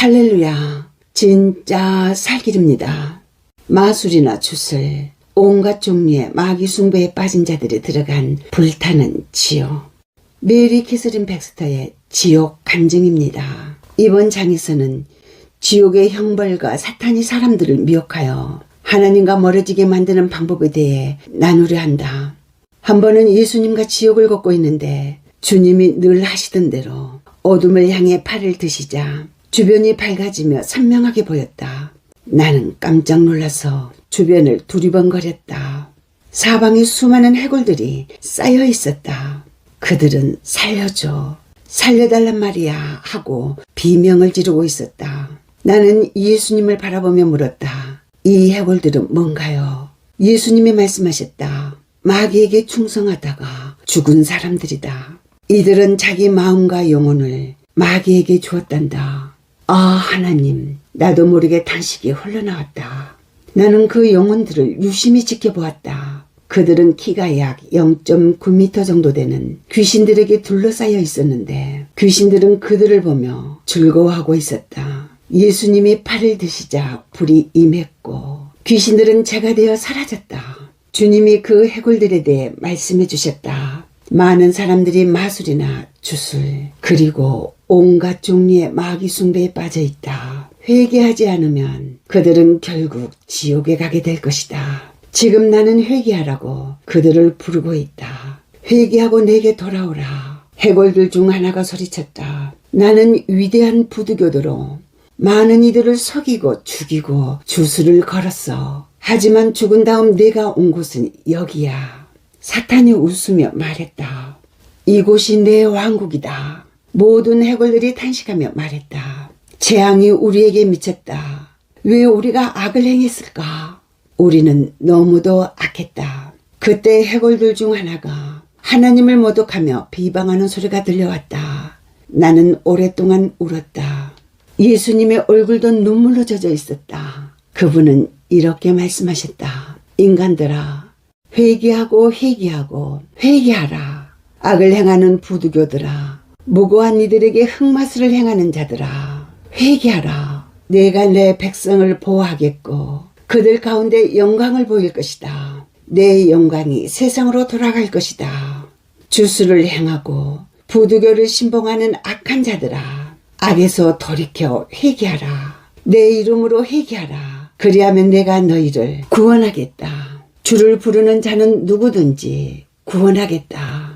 할렐루야. 진짜 살길입니다. 마술이나 주술, 온갖 종류의 마귀 숭배에 빠진 자들이 들어간 불타는 지옥. 메리 캐서린 백스터의 지옥 간증입니다. 이번 장에서는 지옥의 형벌과 사탄이 사람들을 미혹하여 하나님과 멀어지게 만드는 방법에 대해 나누려 한다. 한 번은 예수님과 지옥을 걷고 있는데 주님이 늘 하시던 대로 어둠을 향해 팔을 드시자 주변이 밝아지며 선명하게 보였다. 나는 깜짝 놀라서 주변을 두리번거렸다. 사방에 수많은 해골들이 쌓여 있었다. 그들은 살려줘, 살려달란 말이야 하고 비명을 지르고 있었다. 나는 예수님을 바라보며 물었다. 이 해골들은 뭔가요? 예수님이 말씀하셨다. 마귀에게 충성하다가 죽은 사람들이다. 이들은 자기 마음과 영혼을 마귀에게 주었단다. 아, 하나님, 나도 모르게 탄식이 흘러나왔다. 나는 그 영혼들을 유심히 지켜보았다. 그들은 키가 약 0.9m 정도 되는 귀신들에게 둘러싸여 있었는데 귀신들은 그들을 보며 즐거워하고 있었다. 예수님이 팔을 드시자 불이 임했고 귀신들은 제가 되어 사라졌다. 주님이 그 해골들에 대해 말씀해 주셨다. 많은 사람들이 마술이나 주술 그리고 온갖 종류의 마귀 숭배에 빠져 있다. 회개하지 않으면 그들은 결국 지옥에 가게 될 것이다. 지금 나는 회개하라고 그들을 부르고 있다. 회개하고 내게 돌아오라. 해골들 중 하나가 소리쳤다. 나는 위대한 부두교도로 많은 이들을 속이고 죽이고 주술을 걸었어. 하지만 죽은 다음 내가 온 곳은 여기야. 사탄이 웃으며 말했다. 이곳이 내 왕국이다. 모든 해골들이 탄식하며 말했다. 재앙이 우리에게 미쳤다. 왜 우리가 악을 행했을까? 우리는 너무도 악했다. 그때 해골들 중 하나가 하나님을 모독하며 비방하는 소리가 들려왔다. 나는 오랫동안 울었다. 예수님의 얼굴도 눈물로 젖어 있었다. 그분은 이렇게 말씀하셨다. 인간들아, 회개하고 회개하고 회개하라. 악을 행하는 부두교들아, 무고한 이들에게 흑마술을 행하는 자들아, 회개하라. 내가 내 백성을 보호하겠고 그들 가운데 영광을 보일 것이다. 내 영광이 세상으로 돌아갈 것이다. 주술을 행하고 부두교를 신봉하는 악한 자들아, 악에서 돌이켜 회개하라. 내 이름으로 회개하라. 그리하면 내가 너희를 구원하겠다. 주를 부르는 자는 누구든지 구원하겠다.